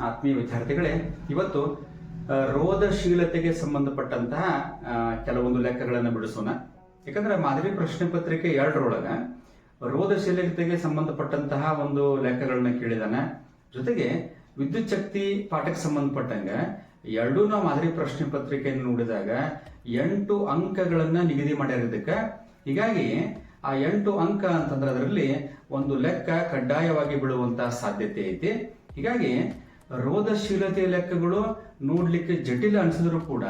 ಆತ್ಮೀಯ ವಿದ್ಯಾರ್ಥಿಗಳೇ, ಇವತ್ತು ರೋಧಶೀಲತೆಗೆ ಸಂಬಂಧಪಟ್ಟಂತಹ ಕೆಲವೊಂದು ಲೆಕ್ಕಗಳನ್ನು ಬಿಡಿಸೋಣ. ಯಾಕಂದ್ರೆ ಮಾದರಿ ಪ್ರಶ್ನೆ ಪತ್ರಿಕೆ ಎರಡರೊಳಗ ರೋಧಶೀಲತೆಗೆ ಸಂಬಂಧಪಟ್ಟಂತಹ ಒಂದು ಲೆಕ್ಕಗಳನ್ನ ಕೇಳಿದಾನೆ. ಜೊತೆಗೆ ವಿದ್ಯುತ್ ಶಕ್ತಿ ಪಾಠಕ್ಕೆ ಸಂಬಂಧಪಟ್ಟಂಗ ಎರಡೂ ನಾವು ಮಾದರಿ ಪ್ರಶ್ನೆ ಪತ್ರಿಕೆಯನ್ನು ನೋಡಿದಾಗ ಎಂಟು ಅಂಕಗಳನ್ನ ನಿಗದಿ ಮಾಡ್ಯಾರ ಇದಕ್ಕೆ. ಹೀಗಾಗಿ ಆ ಎಂಟು ಅಂಕ ಅಂತಂದ್ರೆ ಅದರಲ್ಲಿ ಒಂದು ಲೆಕ್ಕ ಕಡ್ಡಾಯವಾಗಿ ಬೀಳುವಂತಹ ಸಾಧ್ಯತೆ ಐತಿ. ಹೀಗಾಗಿ ರೋಧಶೀಲತೆ ಲೆಕ್ಕಗಳು ನೋಡ್ಲಿಕ್ಕೆ ಜಟಿಲ ಅನಿಸಿದ್ರು ಕೂಡ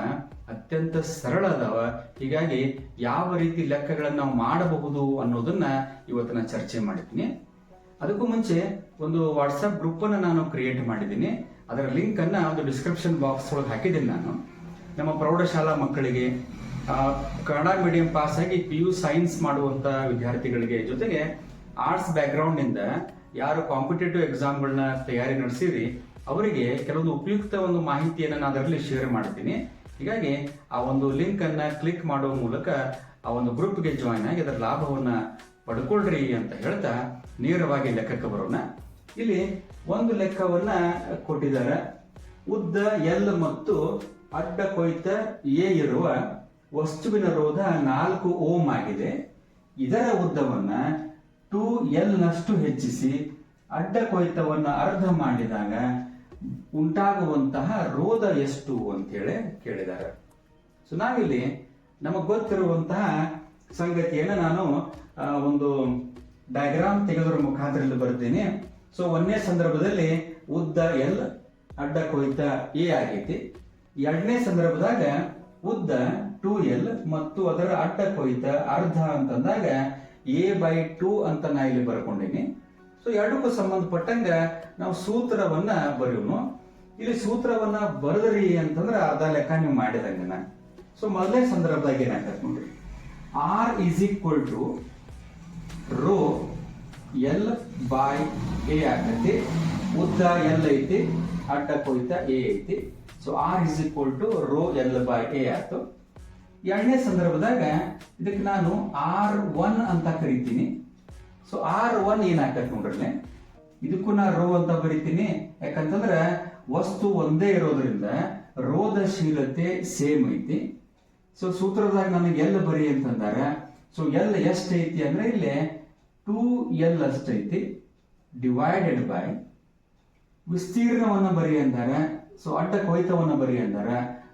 ಅತ್ಯಂತ ಸರಳ ಅದಾವ. ಹೀಗಾಗಿ ಯಾವ ರೀತಿ ಲೆಕ್ಕಗಳನ್ನು ನಾವು ಮಾಡಬಹುದು ಅನ್ನೋದನ್ನ ಇವತ್ತು ಚರ್ಚೆ ಮಾಡಿದ್ದೀನಿ ಅದಕ್ಕೂ ಮುಂಚೆ ಒಂದು ವಾಟ್ಸಪ್ ಗ್ರೂಪ್ ಅನ್ನು ನಾನು ಕ್ರಿಯೇಟ್ ಮಾಡಿದ್ದೀನಿ. ಅದರ ಲಿಂಕ್ ಅನ್ನ ಒಂದು ಡಿಸ್ಕ್ರಿಪ್ಷನ್ ಬಾಕ್ಸ್ ಒಳಗೆ ಹಾಕಿದ್ದೀನಿ ನಾನು. ನಮ್ಮ ಪ್ರೌಢಶಾಲಾ ಮಕ್ಕಳಿಗೆ ಕನ್ನಡ ಮೀಡಿಯಂ ಪಾಸ್ ಆಗಿ ಪಿ ಯು ಸೈನ್ಸ್ ಮಾಡುವಂತ ವಿದ್ಯಾರ್ಥಿಗಳಿಗೆ ಜೊತೆಗೆ ಆರ್ಟ್ಸ್ ಬ್ಯಾಕ್ಗ್ರೌಂಡ್ ಇಂದ ಯಾರು ಕಾಂಪಿಟೇಟಿವ್ ಎಕ್ಸಾಮ್ಗಳನ್ನ ತಯಾರಿ ನಡೆಸಿರಿ ಅವರಿಗೆ ಕೆಲವೊಂದು ಉಪಯುಕ್ತ ಒಂದು ಮಾಹಿತಿಯನ್ನು ನಾನು ಅದರಲ್ಲಿ ಶೇರ್ ಮಾಡ್ತೀನಿ. ಹೀಗಾಗಿ ಆ ಒಂದು ಲಿಂಕ್ ಅನ್ನ ಕ್ಲಿಕ್ ಮಾಡುವ ಮೂಲಕ ಆ ಒಂದು ಗ್ರೂಪ್ಗೆ ಜಾಯಿನ್ ಆಗಿ ಅದರ ಲಾಭವನ್ನ ಪಡ್ಕೊಳ್ರಿ ಅಂತ ಹೇಳ್ತಾ ನೇರವಾಗಿ ಲೆಕ್ಕಕ್ಕೆ ಬರೋಣ. ಇಲ್ಲಿ ಒಂದು ಲೆಕ್ಕವನ್ನ ಕೊಟ್ಟಿದ್ದಾರೆ. ಉದ್ದ, ಎಲ್ ಮತ್ತು ಅಡ್ಡ ಕೊಯ್ತ, ಎ ಇರುವ ವಸ್ತುವಿನ ರೋಧ ನಾಲ್ಕು ಓಮ್ ಆಗಿದೆ. ಇದರ ಉದ್ದವನ್ನ ಟೂ ಎಲ್ ನಷ್ಟು ಹೆಚ್ಚಿಸಿ ಅಡ್ಡ ಕೊಯ್ತವನ್ನು ಅರ್ಧ ಮಾಡಿದಾಗ ಉಂಟಾಗುವಂತಹ ರೋಧ ಎಷ್ಟು ಅಂತೇಳಿ ಕೇಳಿದ್ದಾರೆ. ಸೊ ನಾವಿಲ್ಲಿ ನಮಗೆ ಗೊತ್ತಿರುವಂತಹ ಸಂಗತಿಯನ್ನು ನಾನು ಒಂದು ಡಯಾಗ್ರಾಮ್ ತೆಗೆದರ ಮುಖಾಂತರ ಬರ್ತೀನಿ ಸೊ ಒಂದನೇ ಸಂದರ್ಭದಲ್ಲಿ ಉದ್ದ ಎಲ್, ಅಡ್ಡ ಕೊಯ್ತ ಎ ಆಗೈತಿ. ಎರಡನೇ ಸಂದರ್ಭದಾಗ ಉದ್ದ ಟೂ ಎಲ್ ಮತ್ತು ಅದರ ಅಡ್ಡ ಕೊಯ್ತ ಅರ್ಧ ಅಂತಂದಾಗ ಎ ಬೈ ಟೂ ಅಂತ ನಾ ಇಲ್ಲಿ ಬರ್ಕೊಂಡಿನಿ ಸೊ ಎರಡಕ್ಕೂ ಸಂಬಂಧಪಟ್ಟಂಗ ನಾವು ಸೂತ್ರವನ್ನ ಬರೆಯೋನು. ಇಲ್ಲಿ ಸೂತ್ರವನ್ನ ಬರೆದ್ರಿ ಅಂತಂದ್ರೆ ಅರ್ಧ ಲೆಕ್ಕ ನೀವು ಮಾಡಿದಂಗನ. ಸೊ ಮೊದಲನೇ ಸಂದರ್ಭದಾಗ ಏನಾಗ್ತದೆ ನೋಡ್ರಿ. R is equal to rho L by A ಆಗತ್ತೆ. ಉದ್ದ ಎಲ್ ಐತಿ ಅಡ್ಡ ಕೊಯ್ತ ಎ ಐತಿ. So R is equal to rho L by A ಆಯ್ತು. ಎರಡನೇ ಸಂದರ್ಭದಾಗ ಇದಕ್ಕೆ ನಾನು ಆರ್ ಒನ್ ಅಂತ ಕರಿತೀನಿ. ಸೊ ಆರ್ ಒನ್ ಏನಾಗ್ತದೆ ನೋಡ್ರಿ? ಇದಕ್ಕೂ ನಾ ರೋ ಅಂತ ಬರಿತೀನಿ. ಯಾಕಂತಂದ್ರೆ, ವಸ್ತು ಒಂದೇ ಇರೋದ್ರಿಂದ ರೋಧಶೀಲತೆ ಸೇಮ್ ಐತಿ. ಸೊ ಸೂತ್ರದಾಗ ನನಗೆ ಎಲ್ ಬರಿ ಅಂತಂದಾರ. ಸೊ ಎಲ್ ಎಷ್ಟು ಐತಿ ಅಂದ್ರೆ ಇಲ್ಲಿ ಟೂ ಎಲ್ ಅಷ್ಟೈತಿ ಡಿವೈಡೆಡ್ ಬೈ ವಿಸ್ತೀರ್ಣವನ್ನು ಬರಿ ಅಂದಾರ. ಸೊ ಅಡ್ಡ ಕೊಯ್ತವನ್ನು ಬರಿ ಅಂದಾರ.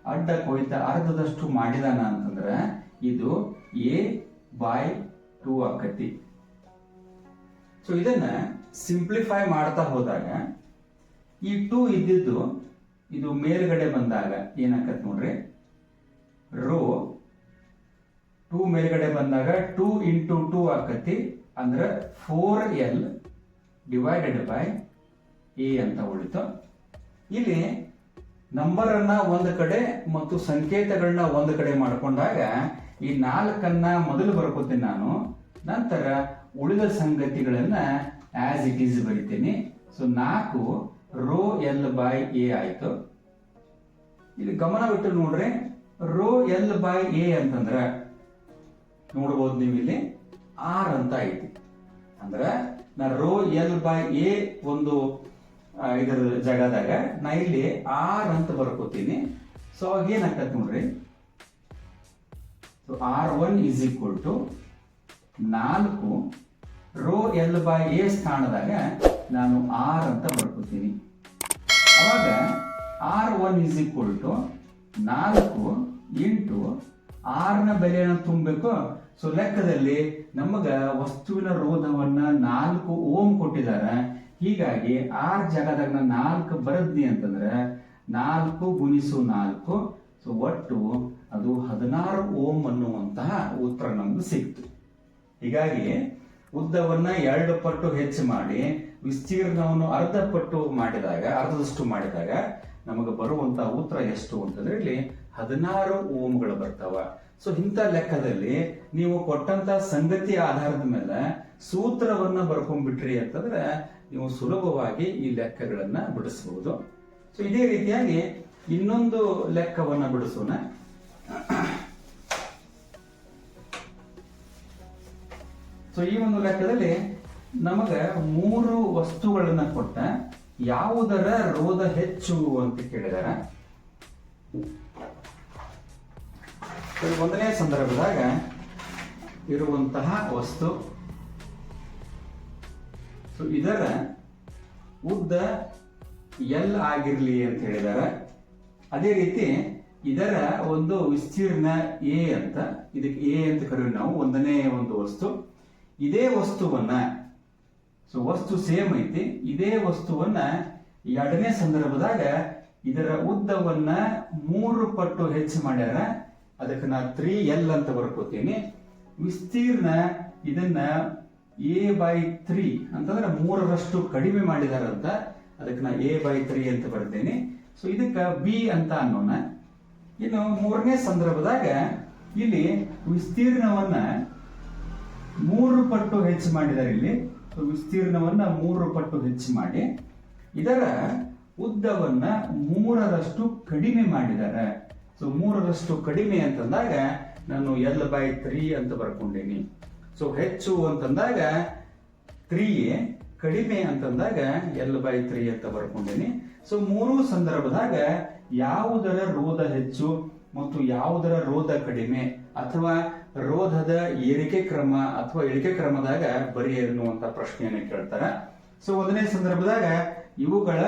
ಅಡ್ಡ ಕೊಯ್ತ ಅರ್ಧದಷ್ಟು ಮಾಡಿದಾನ ಅಂತಂದ್ರೆ ಇದು ಎ ಬೈ ಟೂ ಆಕತಿ. ಸೊ ಇದನ್ನ ಸಿಂಪ್ಲಿಫೈ ಮಾಡ್ತಾ ಹೋದಾಗ, ಈ ಟೂ ಇದ್ದಿದ್ದು ಇದು ಮೇಲ್ಗಡೆ ಬಂದಾಗ ಏನಾಕತ್ ನೋಡ್ರಿ? ರೋ ಟೂ ಮೇಲ್ಗಡೆ ಬಂದಾಗ ಟೂ ಇಂಟು ಟೂ ಆಕತಿ, ಅಂದ್ರೆ four L divided by A ಅಂತ ಉಳಿತು. ಇಲ್ಲಿ ನಂಬರ್ ಅನ್ನ ಒಂದು ಕಡೆ ಮತ್ತು ಸಂಕೇತಗಳನ್ನ ಒಂದು ಕಡೆ ಮಾಡ್ಕೊಂಡಾಗ ಈ ನಾಲ್ಕನ್ನ ಮೊದಲು ಬರ್ಕೋತೀನಿ ನಾನು, ನಂತರ ಉಳಿದ ಸಂಗತಿಗಳನ್ನ ಆಸ್ ಇಟ್ ಈಸ್ ಬರಿತೀನಿ. ಸೊ ನಾಲ್ಕು, ರೋ ಎಲ್ ಬೈ ಎ ಆಯ್ತು. ಇಲ್ಲಿ ಗಮನವಿಟ್ಟು ನೋಡ್ರಿ, ರೋ ಎಲ್ ಬೈ ಎ ಅಂತಂದ್ರ ನೋಡ್ಬೋದು ನೀವು ಇಲ್ಲಿ ಆರ್ ಅಂತ ಐತಿ. ಅಂದ್ರ, ನಾ ರೋ ಎಲ್ ಬೈ ಎ ಒಂದು ಇದರ ಜಾಗದಾಗ ನಾ ಇಲ್ಲಿ ಆರ್ ಅಂತ ಬರ್ಕೋತೀನಿ. ಸೊ ಅವಾಗ ಏನಾಗ್ತದೆ ನೋಡ್ರಿ R one is equal to ನಾಲ್ಕು ರೋ ಎಲ್ ಬೈ ಎ ಸ್ಥಾನದಾಗ ನಾನು ಆರ್ ಅಂತ ಬರ್ಕೋತೀನಿ. ಅವಾಗ R one is equal to ನಾಲ್ಕು ಇಂಟು ಆರ್ನ ಬೆಲೆಯನ್ನು ತುಂಬಬೇಕು? ಸೊ ಲೆಕ್ಕದಲ್ಲಿ ನಮಗ ವಸ್ತುವಿನ ರೋಧವನ್ನ ನಾಲ್ಕು ಓಮ್ ಕೊಟ್ಟಿದ್ದಾರೆ. ಹೀಗಾಗಿ ಆರ್ ಜಾಗದಾಗ ನಾಲ್ಕು ಬರದ್ನಿ ಅಂತಂದ್ರೆ ನಾಲ್ಕು ಗುಣಿಸು ನಾಲ್ಕು. ಸೊ ಒಟ್ಟು ಅದು ಹದಿನಾರು ಓಮ್ ಅನ್ನುವಂತಹ ಉತ್ತರ ನಮ್ಗೆ ಸಿಕ್ತು. ಹೀಗಾಗಿ ಉದ್ದವನ್ನ ಎರಡು ಪಟ್ಟು ಹೆಚ್ಚು ಮಾಡಿ, ವಿಸ್ತೀರ್ಣವನ್ನು ಅರ್ಧ ಪಟ್ಟು ಮಾಡಿದಾಗ, ಅರ್ಧದಷ್ಟು ಮಾಡಿದಾಗ ನಮಗೆ ಬರುವಂತ ಉತ್ತರ ಎಷ್ಟು ಅಂತಂದ್ರೆ ಇಲ್ಲಿ ಹದಿನಾರು ಓಮ್ಗಳು ಬರ್ತಾವ. ಸೊ ಇಂಥ ಲೆಕ್ಕದಲ್ಲಿ ನೀವು ಕೊಟ್ಟಂತ ಸಂಗತಿ ಆಧಾರದ ಮೇಲೆ ಸೂತ್ರವನ್ನ ಬರ್ಕೊಂಡ್ಬಿಟ್ರಿ ಅಂತಂದ್ರೆ ನೀವು ಸುಲಭವಾಗಿ ಈ ಲೆಕ್ಕಗಳನ್ನ ಬಿಡಿಸಬಹುದು ಸೊ ಇದೇ ರೀತಿಯಾಗಿ ಇನ್ನೊಂದು ಲೆಕ್ಕವನ್ನ ಬಿಡಿಸೋಣ. ಸೊ ಈ ಒಂದು ಲೆಕ್ಕದಲ್ಲಿ ನಮಗೆ ಮೂರು ವಸ್ತುಗಳನ್ನ ಕೊಟ್ಟ. ಯಾವುದರ ರೋಧ ಹೆಚ್ಚು ಅಂತ ಕೇಳಿದಾರ ಒಂದನೇ ಸಂದರ್ಭದಾಗ ಇರುವಂತಹ ವಸ್ತು. ಸೊ ಇದರ ಉದ್ದ ಎಲ್ ಆಗಿರಲಿ ಅಂತ ಹೇಳಿದ್ದಾರೆ. ಅದೇ ರೀತಿ ಇದರ ಒಂದು ವಿಸ್ತೀರ್ಣ ಎ ಅಂತ, ಇದಕ್ಕೆ ಎ ಅಂತ ಕರೆಯೋದು ನಾವು ಒಂದನೇ ಒಂದು ವಸ್ತು. ಇದೇ ವಸ್ತುವನ್ನ ಸೊ ವಸ್ತು ಸೇಮ್ ಐತಿ, ಇದೇ ವಸ್ತುವನ್ನ ಎರಡನೇ ಸಂದರ್ಭದಾಗ ಇದರ ಉದ್ದವನ್ನ ಮೂರು ಪಟ್ಟು ಹೆಚ್ಚು ಮಾಡ್ಯಾರ. ಅದಕ್ಕೆ ನಾ ತ್ರೀ ಎಲ್ ಅಂತ ಬರ್ಕೋತೀನಿ. ವಿಸ್ತೀರ್ಣ ಇದನ್ನ ಎ ಬೈ ತ್ರೀ ಅಂತಂದ್ರೆ ಮೂರರಷ್ಟು ಕಡಿಮೆ ಮಾಡಿದಾರಂತ ಅದಕ್ಕೆ ನಾ ಎ ಬೈ ತ್ರೀ ಅಂತ ಬರ್ತೇನೆ. ಸೊ ಇದಕ್ಕ ಬಿ ಅಂತ ಅನ್ನೋಣ. ಇನ್ನು ಮೂರನೇ ಸಂದರ್ಭದಾಗ ಇಲ್ಲಿ ವಿಸ್ತೀರ್ಣವನ್ನ ಮೂರು ಪಟ್ಟು ಹೆಚ್ಚು ಮಾಡಿದ್ದಾರೆ ಇಲ್ಲಿ. ವಿಸ್ತೀರ್ಣವನ್ನ ಮೂರು ಪಟ್ಟು ಹೆಚ್ಚು ಮಾಡಿ. ಇದರ ಉದ್ದವನ್ನ ಮೂರರಷ್ಟು ಕಡಿಮೆ ಮಾಡಿದ್ದಾರೆ. ಸೊ, ಮೂರರಷ್ಟು ಕಡಿಮೆ ಅಂತಂದಾಗ ನಾನು ಎಲ್ ಬೈ ತ್ರೀ ಅಂತ ಬರ್ಕೊಂಡೇನಿ. ಸೊ, ಹೆಚ್ಚು ಅಂತಂದಾಗ ತ್ರೀ ಕಡಿಮೆ ಅಂತಂದಾಗ ಎಲ್ ಬೈ ತ್ರೀ ಅಂತ ಬರ್ಕೊಂಡೇನಿ. ಸೊ, ಮೂರು ಸಂದರ್ಭದಾಗ ಯಾವುದರ ರೋಧ ಹೆಚ್ಚು ಮತ್ತು ಯಾವುದರ ರೋಧ ಕಡಿಮೆ ಅಥವಾ ರೋಧದ ಏರಿಕೆ ಕ್ರಮ ಅಥವಾ ಇಳಿಕೆ ಕ್ರಮದಾಗ ಬರಿ ಎನ್ನುವಂತ ಪ್ರಶ್ನೆಯನ್ನು ಕೇಳ್ತಾರೆ. ಸೊ ಒಂದನೇ ಸಂದರ್ಭದಾಗ ಇವುಗಳ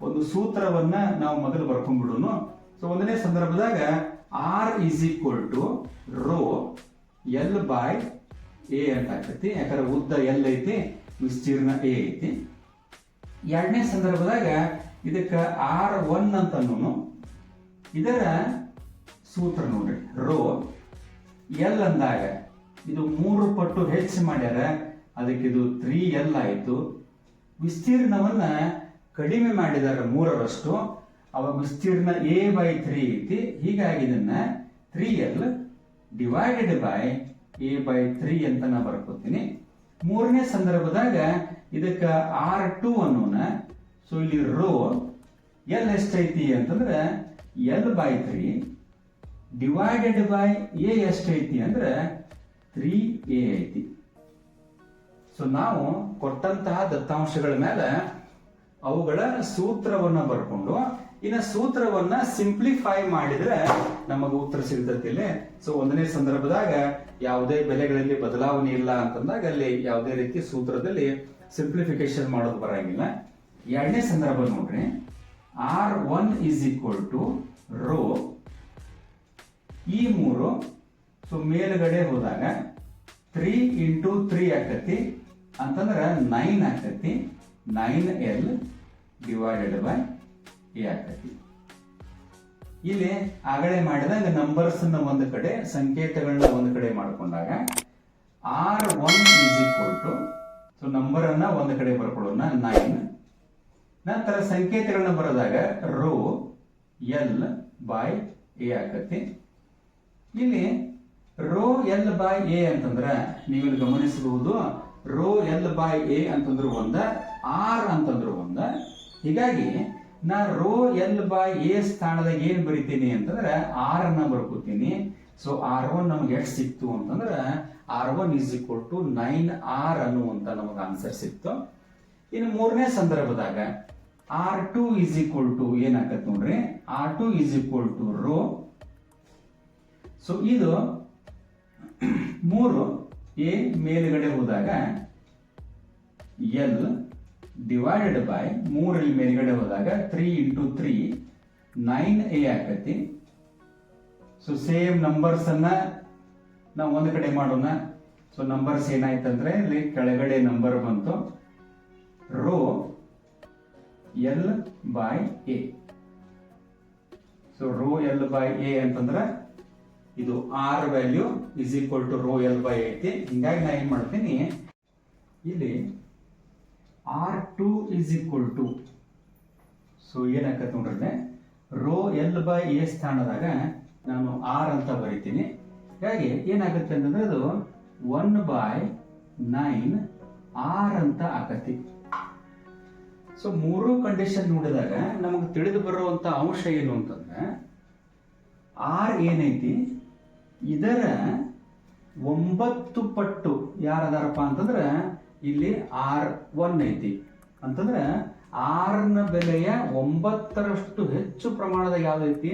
ಒಂದು ಸೂತ್ರವನ್ನ ನಾವು ಮೊದಲು ಬರ್ಕೊಂಡ್ಬಿಡೋಣ ಸೊ ಒಂದನೇ ಸಂದರ್ಭದಾಗ R is equal to rho L by A ಅಂತ ಆಗ್ತೈತಿ. ಯಾಕಂದ್ರೆ ಉದ್ದ ಎಲ್ ಐತಿ, ವಿಸ್ತೀರ್ಣ ಎ ಐತಿ. ಎರಡನೇ ಸಂದರ್ಭದಾಗ ಇದಕ್ಕೆ ಆರ್ ಒನ್ ಅಂತ ಇದರ ಸೂತ್ರ ನೋಡ್ರಿ. ರೋ ಎಲ್ ಅಂದಾಗ ಇದು ಮೂರು ಪಟ್ಟು ಹೆಚ್ಚು ಮಾಡ್ಯಾರ, ಅದಕ್ಕೆ ಇದು ತ್ರೀ ಎಲ್ ಆಯಿತು. ವಿಸ್ತೀರ್ಣವನ್ನ ಕಡಿಮೆ ಮಾಡಿದ್ದಾರೆ ಮೂರರಷ್ಟು ಅವ ವಿಸ್ತೀರ್ಣ ಎ ಬೈ ತ್ರೀ ಐತಿ. ಹೀಗಾಗಿ ಇದನ್ನ three L divided by A by three ಅಂತ ನಾ ಬರ್ಕೋತೀನಿ. ಮೂರನೇ ಸಂದರ್ಭದಾಗ ಇದಕ್ಕೆ ಆರ್ ಟು ಅನ್ನೋನ. ಸೊ ಇಲ್ಲಿ ರೋ ಎಲ್ ಎಷ್ಟೈತಿ ಅಂತಂದ್ರೆ L by three divided by A ಎಷ್ಟೈತಿ ಅಂದ್ರೆ ತ್ರೀ ಎ ಐತಿ. ಸೊ ನಾವು ಕೊಟ್ಟಂತಹ ದತ್ತಾಂಶಗಳ ಮೇಲೆ ಅವುಗಳ ಸೂತ್ರವನ್ನ ಬರ್ಕೊಂಡು ಇನ್ನ ಸೂತ್ರವನ್ನ ಸಿಂಪ್ಲಿಫೈ ಮಾಡಿದ್ರೆ ನಮಗೆ ಉತ್ತರ ಸಿಗ್ತತಿ ಇಲ್ಲಿ. ಸೊ ಒಂದನೇ ಸಂದರ್ಭದಾಗ ಯಾವುದೇ ಬೆಲೆಗಳಲ್ಲಿ ಬದಲಾವಣೆ ಇಲ್ಲ ಅಂತಂದಾಗ ಅಲ್ಲಿ ಯಾವುದೇ ರೀತಿ ಸೂತ್ರದಲ್ಲಿ ಸಿಂಪ್ಲಿಫಿಕೇಶನ್ ಮಾಡೋದು ಬರಂಗಿಲ್ಲ. ಎರಡನೇ ಸಂದರ್ಭ ನೋಡ್ರಿ. R one is equal to rho ಈ ಮೂರು ಸೊ ಮೇಲ್ಗಡೆ ಹೋದಾಗ ತ್ರೀ ಇಂಟು ತ್ರೀ ಆಕತಿ ಅಂತಂದ್ರೆ ನೈನ್ ಆಕತಿ nine L divided by A ಆಕತಿ ಇಲ್ಲಿ ಆಗಲೇ ಮಾಡಿದಾಗ ನಂಬರ್ಸ್ ಒಂದು ಕಡೆ, ಸಂಕೇತಗಳನ್ನ ಒಂದು ಕಡೆ ಮಾಡ್ಕೊಂಡಾಗ R one is equal to so number ಅನ್ನ ಒಂದು ಕಡೆ ಬರ್ಕೊಳ್ಳೋಣ ನೈನ್ ನಂತರ ಸಂಕೇತಗಳನ್ನ ಬರೆದಾಗ ರೋ ಎಲ್ ಬೈ ಎ ಆಕತಿ ಇಲ್ಲಿ ರೋ ಎಲ್ ಬೈ ಎ ಅಂತಂದ್ರೆ ನೀವು ಇಲ್ಲಿ ಗಮನಿಸಬಹುದು. ರೋ ಎಲ್ ಬೈ ಎ ಅಂತಂದ್ರೆ ಒಂದ, ಆರ್ ಅಂತಂದ್ರೆ ಒಂದ. ಹೀಗಾಗಿ ನಾ ರೋ ಎಲ್ ಬೈ ಎ ಸ್ಥಾನದಾಗ ಏನ್ ಬರಿತೀನಿ ಅಂತಂದ್ರೆ ಆರ್ ಅನ್ನ ಬರ್ಕೋತೀನಿ. ಸೊ ಆರ್ ಒನ್ ನಮ್ಗೆ ಎಷ್ಟು ಸಿಕ್ತು ಅಂತಂದ್ರೆ R one is equal to nine R ಅನ್ನುವಂತ ನಮಗೆ ಆನ್ಸರ್ ಸಿಕ್ತು. ಇನ್ನು ಮೂರನೇ ಸಂದರ್ಭದಾಗ R two is equal to ಏನಾಗತ್ತೆ ನೋಡ್ರಿ? R two is equal to row so ಇದು ಮೂರು ಎ ಮೇಲುಗಡೆ ಹೋದಾಗ ಎಲ್ ಡಿವೈಡೆಡ್ ಬೈ ಮೂರಲ್ಲಿ ಮೇಲುಗಡೆ ಹೋದಾಗ three into three nine A ಆಕತಿ. ಸೊ ಸೇಮ್ ನಂಬರ್ಸ್ ಅನ್ನ ನಾವು ಒಂದು ಕಡೆ ಮಾಡೋಣ. ಸೊ ನಂಬರ್ಸ್ ಏನಾಯ್ತಂದ್ರೆ ಇಲ್ಲಿ ಕೆಳಗಡೆ ನಂಬರ್ ಬಂತು. Row L by A so row L by A ಅಂತಂದ್ರೆ ಇದು R value is equal to row L by ಐತಿ ಹಿಂಗಾಗಿ ನಾ ಏನ್ ಮಾಡ್ತೀನಿ? ಇಲ್ಲಿ R two is equal to so ಏನಾಗತ್ತೆ ನೋಡ್ರಿ? ರೋ ಎಲ್ ಬೈ ಎ ಸ್ಥಾನದಾಗ ನಾನು ಆರ್ ಅಂತ ಬರಿತೀನಿ. ಹಾಗೆ ಏನಾಗುತ್ತೆ ಅಂತಂದ್ರೆ ಅದು ಒನ್ ಬೈ ನೈನ್ ಆರ್ ಅಂತ ಆಕತಿ. ಸೊ ಮೂರು ಕಂಡೀಷನ್ ನೋಡಿದಾಗ ನಮಗೆ ತಿಳಿದು ಬರುವಂತ ಅಂಶ ಏನು ಅಂತಂದ್ರೆ ಆರ್ ಏನೈತಿ? ಇದರ ಒಂಬತ್ತು ಪಟ್ಟು ಯಾರದಾರಪ್ಪ ಅಂತಂದ್ರೆ ಇಲ್ಲಿ ಆರ್ ಒನ್ ಐತಿ. ಅಂತಂದ್ರೆ ಆರ್ನ ಬೆಲೆಯ ಒಂಬತ್ತರಷ್ಟು ಹೆಚ್ಚು ಪ್ರಮಾಣದ ಯಾವ್ದೈತಿ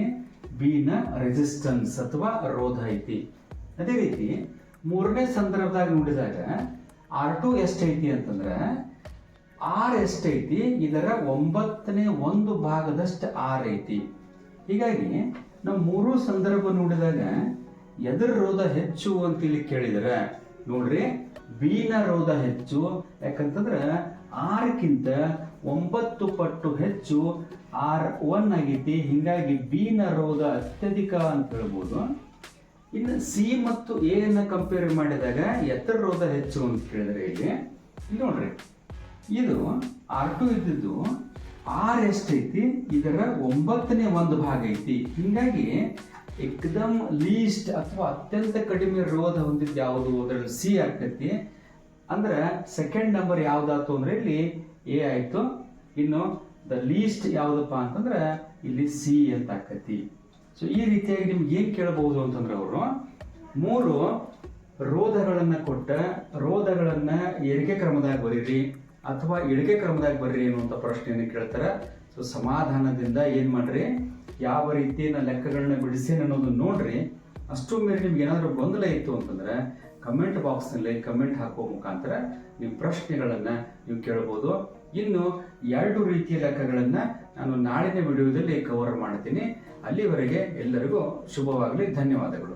ನ ರೆಸಿಸ್ಟೆನ್ಸ್ ಅಥವಾ ರೋಧ ಐತಿ. ಅದೇ ರೀತಿ ಮೂರನೇ ಸಂದರ್ಭದಾಗ ನೋಡಿದಾಗ ಆರ್ ಟು ಐತಿ ಅಂತಂದ್ರೆ ಆರ್ ಎಷ್ಟೈತಿ ಇದರ ಒಂಬತ್ತನೇ ಒಂದು ಭಾಗದಷ್ಟು ಆರ್ ಐತಿ. ಹೀಗಾಗಿ ನಾವು ಮೂರು ಸಂದರ್ಭ ನೋಡಿದಾಗ ಎದರ ರೋಧ ಹೆಚ್ಚು ಅಂತ ಇಲ್ಲಿ ಕೇಳಿದ್ರೆ, ನೋಡ್ರಿ, ಬೀನ ರೋಧ ಹೆಚ್ಚು, ಯಾಕಂತಂದ್ರೆ ಆರ್ಕ್ಕಿಂತ ಒಂಬತ್ತು ಪಟ್ಟು ಹೆಚ್ಚು ಆರ್ ಒನ್ ಆಗೈತಿ, ಹಿಂಗಾಗಿ ಬೀನ ರೋಧ ಅತ್ಯಧಿಕ ಅಂತ ಹೇಳ್ಬೋದು. ಇನ್ನು ಸಿ ಮತ್ತು ಎ ಅನ್ನ ಕಂಪೇರ್ ಮಾಡಿದಾಗ ಎತ್ತರ ರೋಧ ಹೆಚ್ಚು ಅಂತ ಕೇಳಿದ್ರೆ ಇಲ್ಲಿ ನೋಡ್ರಿ, ಇದು ಆರ್ ಟು ಇದ್ದಿದ್ದು ಆರ್ ಎಷ್ಟೈತಿ, ಇದರ ಒಂಬತ್ತನೇ ಒಂದು ಭಾಗ ಐತಿ. ಹಿಂಗಾಗಿ ಏಕದಮ್ ಲೀಸ್ಟ್ ಅಥವಾ ಅತ್ಯಂತ ಕಡಿಮೆ ರೋಧ ಹೊಂದಿದ್ದು ಯಾವುದು ಅದರಲ್ಲಿ ಸಿ ಆಗ್ತೈತಿ? ಅಂದ್ರೆ ಸೆಕೆಂಡ್ ನಂಬರ್ ಯಾವ್ದಾತು ಅಂದ್ರೆ ಇಲ್ಲಿ ಎ ಆಯ್ತು. ಇನ್ನು ದ ಲೀಸ್ಟ್ ಯಾವುದಪ್ಪ ಅಂತಂದ್ರೆ ಇಲ್ಲಿ ಸಿ ಅಂತ ಆಕತಿ ಸೊ ಈ ರೀತಿಯಾಗಿ ನಿಮ್ಗೆ ಏನ್ ಕೇಳಬಹುದು ಅಂತಂದ್ರೆ ಅವರು, ಮೂರು, ರೋಧಗಳನ್ನ ಕೊಟ್ಟ ರೋಧಗಳನ್ನ ಏರಿಕೆ ಕ್ರಮದಾಗ ಬರೀರಿ ಅಥವಾ ಇಳಿಕೆ ಕ್ರಮದಾಗ ಬರ್ರಿ ಅನ್ನುವಂಥ ಪ್ರಶ್ನೆಯನ್ನು ಕೇಳ್ತಾರೆ. ಸೊ ಸಮಾಧಾನದಿಂದ ಏನ್ ಮಾಡ್ರಿ? ಯಾವ ರೀತಿಯ ಲೆಕ್ಕಗಳನ್ನ ಬಿಡಿಸೇನೆ ಅನ್ನೋದು ನೋಡ್ರಿ ಅಷ್ಟು ಮೇಲೆ ನಿಮ್ಗೆ ಏನಾದರೂ ಗೊಂದಲ ಇತ್ತು ಅಂತಂದ್ರೆ ಕಮೆಂಟ್ ಬಾಕ್ಸ್ನಲ್ಲಿ ಕಮೆಂಟ್ ಹಾಕುವ ಮುಖಾಂತರ ನಿಮ್ಮ ಪ್ರಶ್ನೆಗಳನ್ನ ನೀವು ಕೇಳ್ಬೋದು. ಇನ್ನು ಎರಡು ರೀತಿಯ ಲೆಕ್ಕಗಳನ್ನ ನಾನು ನಾಳಿನ ವಿಡಿಯೋದಲ್ಲಿ ಕವರ್ ಮಾಡ್ತೀನಿ. ಅಲ್ಲಿವರೆಗೆ ಎಲ್ಲರಿಗೂ ಶುಭವಾಗಲಿ, ಧನ್ಯವಾದಗಳು.